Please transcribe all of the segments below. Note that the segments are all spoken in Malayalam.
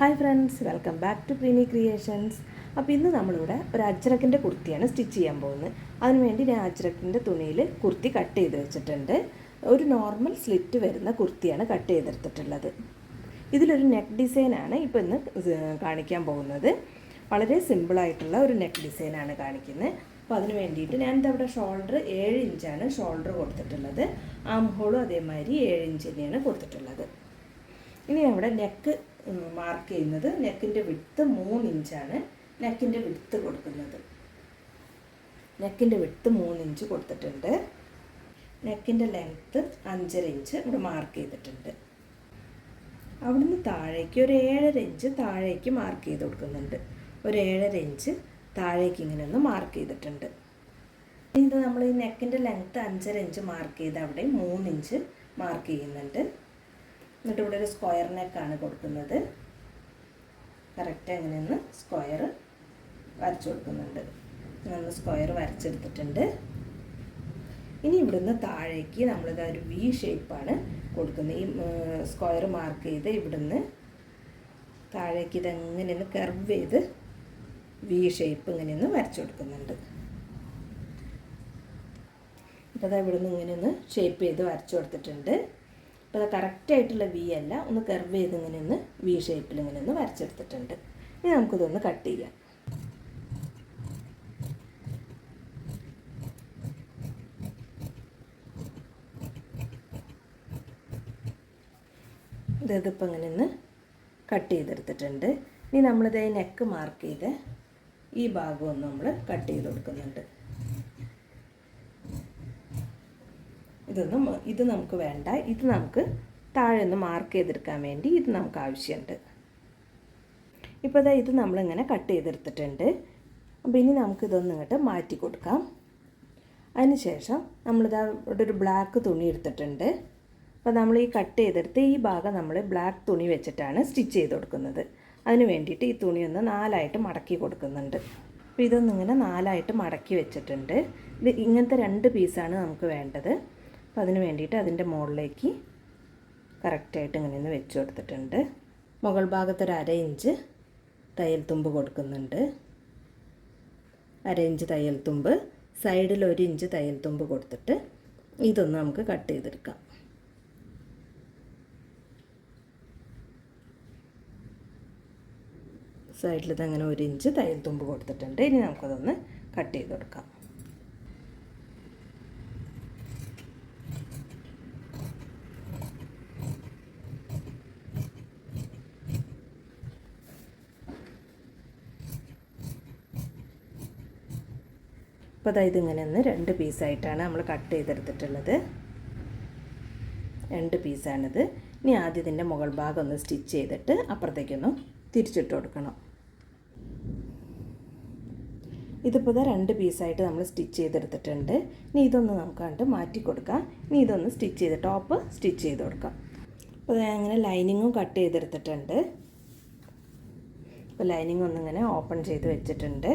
Hi friends welcome back to Preeni Creations അപ്പോൾ ഇന്ന് നമ്മളിവിടെ ഒരു അജ്രക്കിന്റെ കുർത്തിയാണ് സ്റ്റിച്ച് ചെയ്യാൻ പോകുന്നത്. അതിനുവേണ്ടി ഞാൻ അജ്രക്കിന്റെ തുണിയിൽ കുർത്തി കട്ട് ചെയ്ത് വെച്ചിട്ടുണ്ട്. ഒരു നോർമൽ സ്ലിറ്റ് വരുന്ന കുർത്തിയാണ് കട്ട് ചെയ്തെടുത്തിട്ടുള്ളത്. ഇതിലൊരു നെക്ക് ഡിസൈനാണ് ഇപ്പോൾ ഇന്ന് കാണിക്കാൻ പോകുന്നത്. വളരെ സിമ്പിളായിട്ടുള്ള ഒരു നെക്ക് ഡിസൈനാണ് കാണിക്കുന്നത്. അപ്പോൾ അതിന് വേണ്ടിയിട്ട് ഞാൻ ഇതവിടെ ഷോൾഡർ ഏഴ് ഇഞ്ചാണ് ഷോൾഡർ കൊടുത്തിട്ടുള്ളത്. ആം ഹോളും അതേമാതിരി ഏഴ് ഇഞ്ച് തന്നെയാണ് കൊടുത്തിട്ടുള്ളത്. ഇനി അവിടെ നെക്ക് മാർക്ക് ചെയ്യുന്നത്. നെക്കിന്റെ വിട്ത്ത് മൂന്ന് ഇഞ്ചാണ് നെക്കിന്റെ വിട്ത്ത് കൊടുക്കുന്നത്. നെക്കിന്റെ വിട്ത്ത് മൂന്ന് ഇഞ്ച് കൊടുത്തിട്ടുണ്ട്. നെക്കിന്റെ ലെങ്ത്ത് അഞ്ചര ഇഞ്ച് ഇവിടെ മാർക്ക് ചെയ്തിട്ടുണ്ട്. അവിടുന്ന് താഴേക്ക് ഒരു ഏഴര ഇഞ്ച് താഴേക്ക് മാർക്ക് ചെയ്ത് കൊടുക്കുന്നുണ്ട്. ഒരു ഏഴര ഇഞ്ച് താഴേക്ക് ഇങ്ങനെ ഒന്ന് മാർക്ക് ചെയ്തിട്ടുണ്ട്. ഇത് നമ്മൾ ഈ നെക്കിന്റെ ലെങ്ത്ത് അഞ്ചര ഇഞ്ച് മാർക്ക് ചെയ്ത് അവിടെ മൂന്ന് ഇഞ്ച് മാർക്ക് ചെയ്യുന്നുണ്ട്. എന്നിട്ട് ഇവിടെ ഒരു സ്ക്വയർ നെക്കാണ് കൊടുക്കുന്നത്. കറക്റ്റ് അങ്ങനെയൊന്ന് സ്ക്വയർ വരച്ചു കൊടുക്കുന്നുണ്ട്. നമ്മൾ സ്ക്വയർ വരച്ചെടുത്തിട്ടുണ്ട്. ഇനി ഇവിടുന്ന് താഴേക്ക് നമ്മളിത് ഒരു വി ഷേപ്പാണ് കൊടുക്കുന്നത്. ഈ സ്ക്വയർ മാർക്ക് ചെയ്ത് ഇവിടുന്ന് താഴേക്ക് ഇതെങ്ങനെയൊന്ന് കർവ് ചെയ്ത് വി ഷേപ്പ് ഇങ്ങനെയൊന്ന് വരച്ചു കൊടുക്കുന്നുണ്ട്. ഇപ്പോൾ അത് ഇവിടുന്ന് ഇങ്ങനെയൊന്ന് ഷേപ്പ് ചെയ്ത് വരച്ചു കൊടുത്തിട്ടുണ്ട്. അപ്പോൾ അത് കറക്റ്റായിട്ടുള്ള വി അല്ല. ഒന്ന് കർവ് ചെയ്ത് ഇങ്ങനെ ഒന്ന് വി ഷേപ്പിൽ ഇങ്ങനെ ഒന്ന് വരച്ചെടുത്തിട്ടുണ്ട്. ഇനി നമുക്കിതൊന്ന് കട്ട് ചെയ്യാം. ഇതിപ്പോൾ ഇങ്ങനെ ഒന്ന് കട്ട് ചെയ്തെടുത്തിട്ടുണ്ട്. ഇനി നമ്മളിത് നെക്ക് മാർക്ക് ചെയ്ത് ഈ ഭാഗമൊന്നും നമ്മൾ കട്ട് ചെയ്ത് കൊടുക്കുന്നുണ്ട്. ഇതൊന്നും ഇത് നമുക്ക് വേണ്ട. ഇത് നമുക്ക് താഴെ ഒന്ന് മാർക്ക് ചെയ്തെടുക്കാൻ വേണ്ടി ഇത് നമുക്ക് ആവശ്യമുണ്ട് ഇപ്പോൾ ഇതാ ഇത് നമ്മളിങ്ങനെ കട്ട് ചെയ്തെടുത്തിട്ടുണ്ട്. അപ്പോൾ ഇനി നമുക്ക് ഇതൊന്നും ഇങ്ങോട്ട് മാറ്റി കൊടുക്കാം. അതിനുശേഷം നമ്മളിതാ ഇവിടെ ഒരു ബ്ലാക്ക് തുണി എടുത്തിട്ടുണ്ട്. അപ്പോൾ നമ്മൾ ഈ കട്ട് ചെയ്തെടുത്ത് ഈ ഭാഗം നമ്മൾ ബ്ലാക്ക് തുണി വെച്ചിട്ടാണ് സ്റ്റിച്ച് ചെയ്ത് കൊടുക്കുന്നത്. അതിന് വേണ്ടിയിട്ട് ഈ തുണി ഒന്ന് നാലായിട്ട് മടക്കി കൊടുക്കുന്നുണ്ട്. അപ്പോൾ ഇതൊന്നിങ്ങനെ നാലായിട്ട് മടക്കി വെച്ചിട്ടുണ്ട്. ഇത് ഇങ്ങനത്തെ രണ്ട് പീസാണ് നമുക്ക് വേണ്ടത്. അപ്പോൾ അതിന് വേണ്ടിയിട്ട് അതിന്റെ മുകളിലേക്ക് കറക്റ്റായിട്ട് ഇങ്ങനെ ഒന്ന് വെച്ച് കൊടുത്തിട്ടുണ്ട്. മുകൾ ഭാഗത്തൊരു അര ഇഞ്ച് തയ്യൽ തുമ്പ് കൊടുക്കുന്നുണ്ട്. അര ഇഞ്ച് തയ്യൽ തുമ്പ് സൈഡിൽ ഒരു ഇഞ്ച് തയ്യൽ തുമ്പ് കൊടുത്തിട്ട് ഇതൊന്ന് നമുക്ക് കട്ട് ചെയ്തെടുക്കാം. സൈഡിൽ ഇതങ്ങനെ ഒരു ഇഞ്ച് തയ്യൽ തുമ്പ് കൊടുത്തിട്ടുണ്ട്. ഇനി നമുക്കതൊന്ന് കട്ട് ചെയ്ത് കൊടുക്കാം അപ്പോൾ അതായത് ഇങ്ങനെ ഒന്ന് രണ്ട് പീസായിട്ടാണ് നമ്മൾ കട്ട് ചെയ്തെടുത്തിട്ടുള്ളത്. രണ്ട് പീസാണിത്. ഇനി ആദ്യം ഇതിന്റെ മുകൾ ഭാഗം ഒന്ന് സ്റ്റിച്ച് ചെയ്തിട്ട് അപ്പുറത്തേക്കൊന്ന് തിരിച്ചിട്ട് കൊടുക്കണം. ഇതിപ്പോൾ ഇതാ രണ്ട് പീസായിട്ട് നമ്മൾ സ്റ്റിച്ച് ചെയ്തെടുത്തിട്ടുണ്ട്. ഇനി ഇതൊന്ന് നമുക്ക് കണ്ട് മാറ്റി കൊടുക്കാം. ഇനി ഇതൊന്ന് സ്റ്റിച്ച് ചെയ്ത് ടോപ്പ് സ്റ്റിച്ച് ചെയ്ത് കൊടുക്കാം. അപ്പോൾ അങ്ങനെ ലൈനിങ്ങും കട്ട് ചെയ്തെടുത്തിട്ടുണ്ട്. അപ്പോൾ ലൈനിങ് ഒന്നിങ്ങനെ ഓപ്പൺ ചെയ്ത് വെച്ചിട്ടുണ്ട്.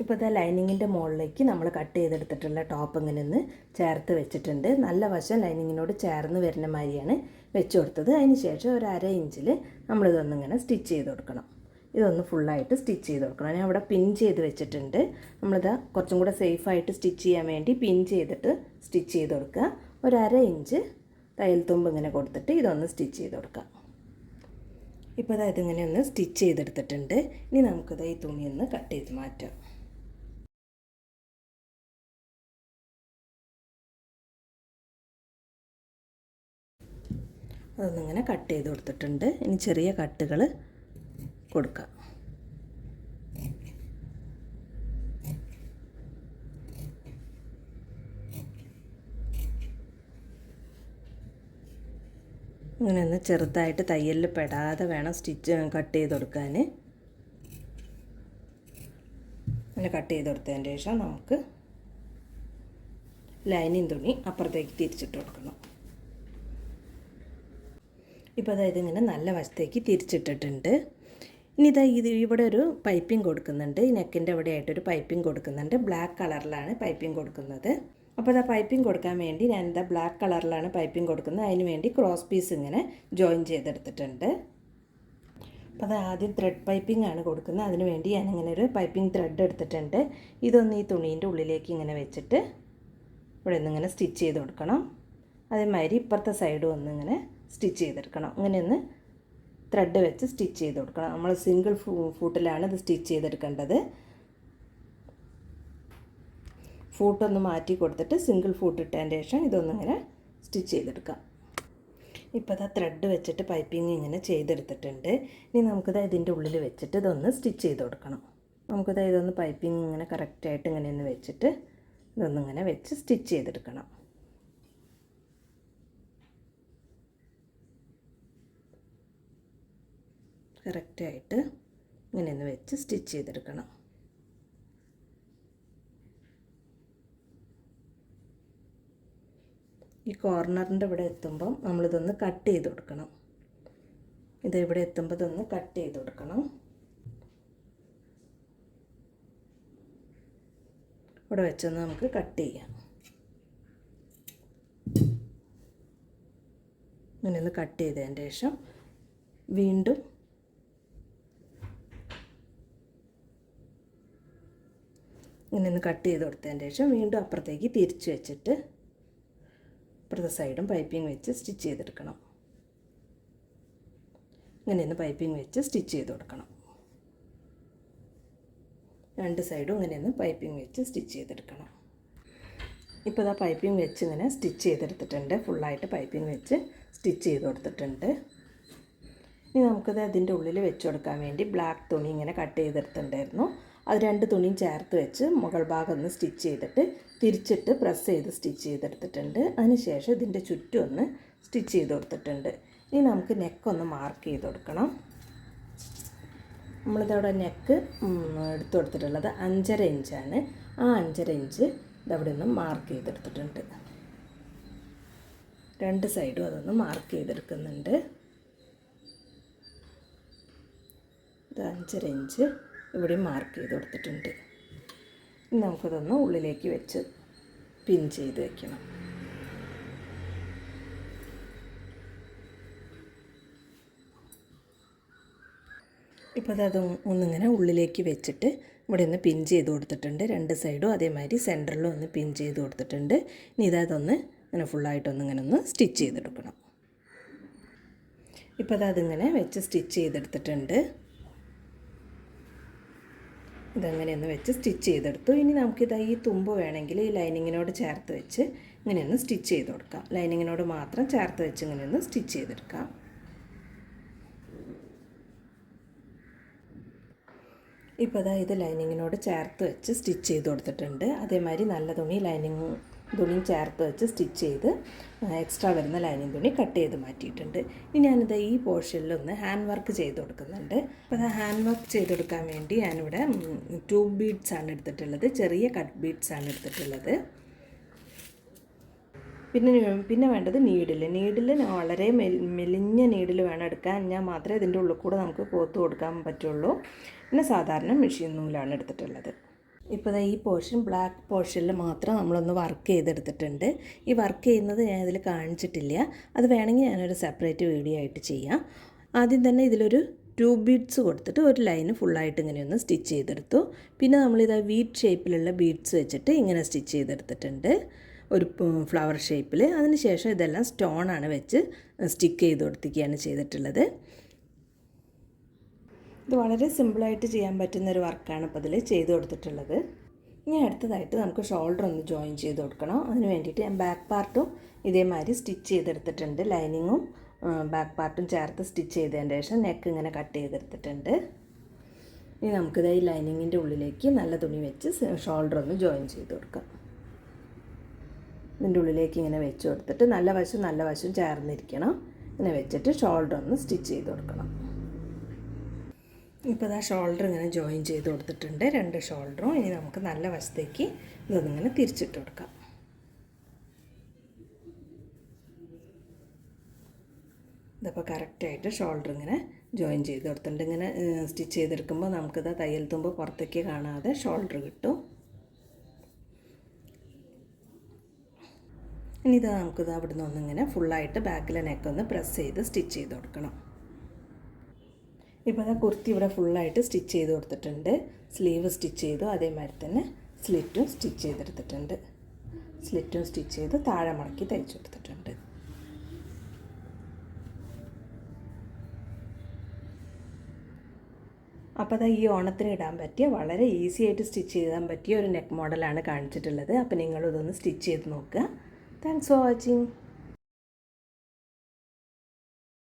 ഇപ്പോൾ ഇതാ ലൈനിങ്ങിന്റെ മുകളിലേക്ക് നമ്മൾ കട്ട് ചെയ്തെടുത്തിട്ടുള്ള ടോപ്പ് ഇങ്ങനെ ഒന്ന് ചേർത്ത് വെച്ചിട്ടുണ്ട്. നല്ല വശം ലൈനിങ്ങിനോട് ചേർന്ന് വരുന്ന മാതിരിയാണ് വെച്ച് കൊടുത്തത്. അതിന് ശേഷം ഒരു അര ഇഞ്ചിൽ നമ്മളിതൊന്നിങ്ങനെ സ്റ്റിച്ച് ചെയ്ത് കൊടുക്കണം. ഇതൊന്ന് ഫുള്ളായിട്ട് സ്റ്റിച്ച് ചെയ്ത് കൊടുക്കണം. ഞാൻ അവിടെ പിൻ ചെയ്ത് വെച്ചിട്ടുണ്ട്. നമ്മളിത് കുറച്ചും കൂടെ സേഫായിട്ട് സ്റ്റിച്ച് ചെയ്യാൻ വേണ്ടി പിൻ ചെയ്തിട്ട് സ്റ്റിച്ച് ചെയ്ത് കൊടുക്കുക. ഒരു അര ഇഞ്ച് തയ്യൽ തുമ്പ് ഇങ്ങനെ കൊടുത്തിട്ട് ഇതൊന്ന് സ്റ്റിച്ച് ചെയ്ത് കൊടുക്കുക. ഇപ്പോൾ അതായത് ഇങ്ങനെ ഒന്ന് സ്റ്റിച്ച് ചെയ്തെടുത്തിട്ടുണ്ട്. ഇനി നമുക്കിത് ഈ തുണി ഒന്ന് കട്ട് ചെയ്ത് മാറ്റാം. അതൊന്നിങ്ങനെ കട്ട് ചെയ്ത് കൊടുത്തിട്ടുണ്ട്. ഇനി ചെറിയ കട്ടുകൾ കൊടുക്കാം. ഇങ്ങനെ ഒന്ന് ചെറുതായിട്ട് തയ്യലിൽ പെടാതെ വേണം സ്റ്റിച്ച് കട്ട് ചെയ്ത് കൊടുക്കാൻ അങ്ങനെ കട്ട് ചെയ്ത് കൊടുത്തതിന് ശേഷം നമുക്ക് ലൈനിങ് തുണി അപ്പുറത്തേക്ക് തിരിച്ചിട്ട് കൊടുക്കണം. ഇപ്പോൾ അതായത് ഇങ്ങനെ നല്ല വശത്തേക്ക് തിരിച്ചിട്ടിട്ടുണ്ട്. ഇനി ഇതാ ഇത് ഇവിടെ ഒരു പൈപ്പിംഗ് കൊടുക്കുന്നുണ്ട്. ഈ നെക്കിന്റെ അവിടെ ആയിട്ടൊരു പൈപ്പിംഗ് കൊടുക്കുന്നുണ്ട്. ബ്ലാക്ക് കളറിലാണ് പൈപ്പിംഗ് കൊടുക്കുന്നത്. അപ്പോൾ ഇതാ പൈപ്പിംഗ് കൊടുക്കാൻ വേണ്ടി ഞാൻ എന്താ ബ്ലാക്ക് കളറിലാണ് പൈപ്പിംഗ് കൊടുക്കുന്നത്. അതിന് വേണ്ടി ക്രോസ് പീസ് ഇങ്ങനെ ജോയിൻ ചെയ്തെടുത്തിട്ടുണ്ട്. അപ്പോൾ അത് ആദ്യം ത്രെഡ് പൈപ്പിംഗ് ആണ് കൊടുക്കുന്നത്. അതിന് വേണ്ടി ഞാൻ ഇങ്ങനെ ഒരു പൈപ്പിംഗ് ത്രെഡ് എടുത്തിട്ടുണ്ട്. ഇതൊന്ന് ഈ തുണീന്റെ ഉള്ളിലേക്ക് ഇങ്ങനെ വെച്ചിട്ട് ഇവിടെ നിന്ന് ഇങ്ങനെ സ്റ്റിച്ച് ചെയ്ത് കൊടുക്കണം. അതേമാതിരി ഇപ്പുറത്തെ സൈഡും ഒന്ന് ഇങ്ങനെ സ്റ്റിച്ച് ചെയ്തെടുക്കണം. അങ്ങനെ ഒന്ന് ത്രെഡ് വെച്ച് സ്റ്റിച്ച് ചെയ്ത് കൊടുക്കണം. നമ്മൾ സിംഗിൾ ഫൂട്ടിലാണ് ഇത് സ്റ്റിച്ച് ചെയ്തെടുക്കേണ്ടത്. ഫൂട്ടൊന്ന് മാറ്റി കൊടുത്തിട്ട് സിംഗിൾ ഫൂട്ട് ഇട്ടതിന്റെ ശേഷം ഇതൊന്നിങ്ങനെ സ്റ്റിച്ച് ചെയ്തെടുക്കാം. ഇപ്പോൾ ഇതാ ത്രെഡ് വെച്ചിട്ട് പൈപ്പിംഗ് ഇങ്ങനെ ചെയ്തെടുത്തിട്ടുണ്ട്. ഇനി നമുക്കിത് ഇതിന്റെ ഉള്ളിൽ വെച്ചിട്ട് ഇതൊന്ന് സ്റ്റിച്ച് ചെയ്ത് കൊടുക്കണം. നമുക്കിത് ഇതൊന്ന് പൈപ്പിംഗ് ഇങ്ങനെ കറക്റ്റായിട്ട് ഇങ്ങനെ ഒന്ന് വെച്ചിട്ട് ഇതൊന്നിങ്ങനെ വെച്ച് സ്റ്റിച്ച് ചെയ്തെടുക്കണം. കറക്റ്റായിട്ട് ഇങ്ങനെ ഒന്ന് വെച്ച് സ്റ്റിച്ച് ചെയ്തെടുക്കണം. ഈ കോർണറിന്റെ ഇവിടെ എത്തുമ്പം നമ്മളിതൊന്ന് കട്ട് ചെയ്ത് കൊടുക്കണം. ഇത് ഇവിടെ എത്തുമ്പോൾ ഇതൊന്ന് കട്ട് ചെയ്ത് കൊടുക്കണം. ഇവിടെ വെച്ചൊന്ന് നമുക്ക് കട്ട് ചെയ്യാം. ഇങ്ങനെ ഒന്ന് കട്ട് ചെയ്തതിന് ശേഷം വീണ്ടും ഇങ്ങനെ ഒന്ന് കട്ട് ചെയ്ത് കൊടുത്തതിന് ശേഷം വീണ്ടും അപ്പുറത്തേക്ക് തിരിച്ചു വെച്ചിട്ട് അപ്പുറത്തെ സൈഡും പൈപ്പിംഗ് വെച്ച് സ്റ്റിച്ച് ചെയ്തെടുക്കണം. ഇങ്ങനെയൊന്ന് പൈപ്പിംഗ് വെച്ച് സ്റ്റിച്ച് ചെയ്ത് കൊടുക്കണം. രണ്ട് സൈഡും ഇങ്ങനെ ഒന്ന് പൈപ്പിംഗ് വെച്ച് സ്റ്റിച്ച് ചെയ്തെടുക്കണം. ഇപ്പോൾ ഇതാ പൈപ്പിംഗ് വെച്ച് ഇങ്ങനെ സ്റ്റിച്ച് ചെയ്തെടുത്തിട്ടുണ്ട്. ഫുള്ളായിട്ട് പൈപ്പിംഗ് വെച്ച് സ്റ്റിച്ച് ചെയ്ത് കൊടുത്തിട്ടുണ്ട്. ഇനി നമുക്കത് അതിന്റെ ഉള്ളിൽ വെച്ച് കൊടുക്കാൻ വേണ്ടി ബ്ലാക്ക് തുണി ഇങ്ങനെ കട്ട് ചെയ്തെടുത്തിട്ടുണ്ടായിരുന്നു. അത് രണ്ട് തുണിയും ചേർത്ത് വെച്ച് മുകൾ ഭാഗം ഒന്ന് സ്റ്റിച്ച് ചെയ്തിട്ട് തിരിച്ചിട്ട് പ്രസ് ചെയ്ത് സ്റ്റിച്ച് ചെയ്തെടുത്തിട്ടുണ്ട്. അതിനുശേഷം ഇതിന്റെ ചുറ്റും ഒന്ന് സ്റ്റിച്ച് ചെയ്ത് കൊടുത്തിട്ടുണ്ട്. ഇനി നമുക്ക് നെക്കൊന്ന് മാർക്ക് ചെയ്ത് കൊടുക്കണം. നമ്മളിതവിടെ നെക്ക് എടുത്തു കൊടുത്തിട്ടുള്ളത് അഞ്ചര ഇഞ്ചാണ് ആ അഞ്ചര ഇഞ്ച് ഇതവിടെ ഒന്ന് മാർക്ക് ചെയ്തെടുത്തിട്ടുണ്ട്. രണ്ട് സൈഡും അതൊന്ന് മാർക്ക് ചെയ്തെടുക്കുന്നുണ്ട്. അഞ്ചര ഇഞ്ച് ഇവിടെ മാർക്ക് ചെയ്ത് കൊടുത്തിട്ടുണ്ട്. നമുക്കതൊന്ന് ഉള്ളിലേക്ക് വെച്ച് പിൻ ചെയ്ത് വയ്ക്കണം ഇപ്പോൾ അത് ഒന്നിങ്ങനെ ഉള്ളിലേക്ക് വെച്ചിട്ട് ഇവിടെ ഒന്ന് പിൻ ചെയ്ത് കൊടുത്തിട്ടുണ്ട്. രണ്ട് സൈഡും അതേമാതിരി സെന്ററിലും ഒന്ന് പിൻ ചെയ്ത് കൊടുത്തിട്ടുണ്ട്. ഇനി ഇതൊന്ന് ഇങ്ങനെ ഫുള്ളായിട്ടൊന്ന് ഇങ്ങനെ ഒന്ന് സ്റ്റിച്ച് ചെയ്തെടുക്കണം. ഇപ്പോൾ അത് അതിങ്ങനെ വെച്ച് സ്റ്റിച്ച് ചെയ്തെടുത്തിട്ടുണ്ട്. ഇതങ്ങനെയൊന്ന് വെച്ച് സ്റ്റിച്ച് ചെയ്തെടുത്തു. ഇനി നമുക്കിത് ഈ തുമ്പ് വേണമെങ്കിൽ ഈ ലൈനിങ്ങിനോട് ചേർത്ത് വെച്ച് ഇങ്ങനെയൊന്ന് സ്റ്റിച്ച് ചെയ്ത് കൊടുക്കാം. ലൈനിങ്ങിനോട് മാത്രം ചേർത്ത് വെച്ച് ഇങ്ങനെയൊന്ന് സ്റ്റിച്ച് ചെയ്തെടുക്കാം. ഇപ്പോൾ ഇതാ ഇത് ലൈനിങ്ങിനോട് ചേർത്ത് വെച്ച് സ്റ്റിച്ച് ചെയ്ത് കൊടുത്തിട്ടുണ്ട്. അതേമാതിരി നല്ല തുണി ലൈനിങ് തുണിയും ചേർത്ത് വെച്ച് സ്റ്റിച്ച് ചെയ്ത് എക്സ്ട്രാ വരുന്ന ലൈനിങ് തുണി കട്ട് ചെയ്ത് മാറ്റിയിട്ടുണ്ട്. ഇനി ഞാനിത് ഈ പോർഷനിലൊന്ന് ഹാൻഡ് വർക്ക് ചെയ്ത് കൊടുക്കുന്നുണ്ട്. അപ്പോൾ അത് ഹാൻഡ് വർക്ക് ചെയ്ത് കൊടുക്കാൻ വേണ്ടി ഞാനിവിടെ ട്യൂബ് ബീഡ്സ് ആണ് എടുത്തിട്ടുള്ളത്. ചെറിയ കട്ട് ബീഡ്സ് ആണ് എടുത്തിട്ടുള്ളത്. പിന്നെ പിന്നെ വേണ്ടത് നീഡിൽ നീഡിൽ വളരെ മെലിഞ്ഞ നീഡിൽ വേണം എടുക്കാൻ. ഞാൻ മാത്രമേ ഇതിന്റെ ഉള്ളിൽ കൂടെ നമുക്ക് കോത്ത് കൊടുക്കാൻ പറ്റുള്ളൂ. പിന്നെ സാധാരണ മെഷീൻ നൂലാണ് എടുത്തിട്ടുള്ളത്. ഇപ്പോൾ ഈ പോർഷൻ ബ്ലാക്ക് പോർഷനിൽ മാത്രം നമ്മളൊന്ന് വർക്ക് ചെയ്തെടുത്തിട്ടുണ്ട്. ഈ വർക്ക് ചെയ്യുന്നത് ഞാൻ ഇതിൽ കാണിച്ചിട്ടില്ല. അത് വേണമെങ്കിൽ ഞാനൊരു സെപ്പറേറ്റ് വീഡിയോ ആയിട്ട് ചെയ്യാം. ആദ്യം തന്നെ ഇതിലൊരു ട്യൂബ് ബീഡ്സ് കൊടുത്തിട്ട് ഒരു ലൈന് ഫുള്ളായിട്ട് ഇങ്ങനെ ഒന്ന് സ്റ്റിച്ച് ചെയ്തെടുത്തു. പിന്നെ നമ്മളിത് വീറ്റ് ഷേപ്പിലുള്ള ബീഡ്സ് വെച്ചിട്ട് ഇങ്ങനെ സ്റ്റിച്ച് ചെയ്തെടുത്തിട്ടുണ്ട്. ഒരു ഫ്ലവർ ഷേപ്പിൽ അതിന് ശേഷം ഇതെല്ലാം സ്റ്റോണാണ് വെച്ച് സ്റ്റിക്ക് ചെയ്ത് കൊടുത്തിരിക്കുകയാണ് ചെയ്തിട്ടുള്ളത്. ഇത് വളരെ സിമ്പിളായിട്ട് ചെയ്യാൻ പറ്റുന്ന ഒരു വർക്കാണ് ഇപ്പോൾ ഇതിൽ ചെയ്ത് കൊടുത്തിട്ടുള്ളത്. ഇനി അടുത്തതായിട്ട് നമുക്ക് ഷോൾഡർ ഒന്ന് ജോയിൻ ചെയ്ത് കൊടുക്കണം. അതിന് വേണ്ടിയിട്ട് ഞാൻ ബാക്ക് പാർട്ടും ഇതേമാതിരി സ്റ്റിച്ച് ചെയ്തെടുത്തിട്ടുണ്ട്. ലൈനിങ്ങും ബാക്ക് പാർട്ടും ചേർത്ത് സ്റ്റിച്ച് ചെയ്തതിന് ശേഷം നെക്ക് ഇങ്ങനെ കട്ട് ചെയ്തെടുത്തിട്ടുണ്ട്. ഇനി നമുക്കിത് ഈ ലൈനിങ്ങിന്റെ ഉള്ളിലേക്ക് നല്ല തുണി വെച്ച് ഷോൾഡർ ഒന്ന് ജോയിൻ ചെയ്ത് കൊടുക്കാം. ഇതിന്റെ ഉള്ളിലേക്ക് ഇങ്ങനെ വെച്ച് കൊടുത്തിട്ട് നല്ല വശം നല്ല വശം ചേർന്നിരിക്കണം. ഇങ്ങനെ വെച്ചിട്ട് ഷോൾഡർ ഒന്ന് സ്റ്റിച്ച് ചെയ്ത് കൊടുക്കണം. ഇപ്പോൾ ഇതാ ഷോൾഡർ ഇങ്ങനെ ജോയിൻ ചെയ്ത് കൊടുത്തിട്ടുണ്ട്. രണ്ട് ഷോൾഡറും ഇനി നമുക്ക് നല്ല വശത്തേക്ക് ഇതൊന്നിങ്ങനെ തിരിച്ചിട്ട് കൊടുക്കാം. ഇതിപ്പോൾ കറക്റ്റായിട്ട് ഷോൾഡർ ഇങ്ങനെ ജോയിൻ ചെയ്ത് കൊടുത്തിട്ടുണ്ട്. ഇങ്ങനെ സ്റ്റിച്ച് ചെയ്തെടുക്കുമ്പോൾ നമുക്കിത് തയ്യൽ തുമ്പ് പുറത്തേക്ക് കാണാതെ ഷോൾഡർ കിട്ടും. ഇനി ഇത് നമുക്കിത് അവിടെ നിന്ന് ഒന്നിങ്ങനെ ഫുള്ളായിട്ട് ബാക്കിലെ നെക്ക് ഒന്ന് പ്രസ് ചെയ്ത് സ്റ്റിച്ച് ചെയ്ത് കൊടുക്കണം. ഇപ്പോൾ ആ കുർത്തി ഇവിടെ ഫുള്ളായിട്ട് സ്റ്റിച്ച് ചെയ്ത് കൊടുത്തിട്ടുണ്ട്. സ്ലീവ് സ്റ്റിച്ച് ചെയ്തു അതേമാതിരി തന്നെ സ്ലിറ്റും സ്റ്റിച്ച് ചെയ്തെടുത്തിട്ടുണ്ട്. സ്ലിറ്റും സ്റ്റിച്ച് ചെയ്ത് താഴെ മടക്കി തയ്ച്ചു കൊടുത്തിട്ടുണ്ട്. അപ്പോൾ അതാ ഈ ഓണത്തിന് ഇടാൻ പറ്റിയ വളരെ ഈസി ആയിട്ട് സ്റ്റിച്ച് ചെയ്യാൻ പറ്റിയ ഒരു നെക്ക് മോഡലാണ് കാണിച്ചിട്ടുള്ളത്. അപ്പോൾ നിങ്ങളിതൊന്ന് സ്റ്റിച്ച് ചെയ്ത് നോക്കുക. Thanks for watching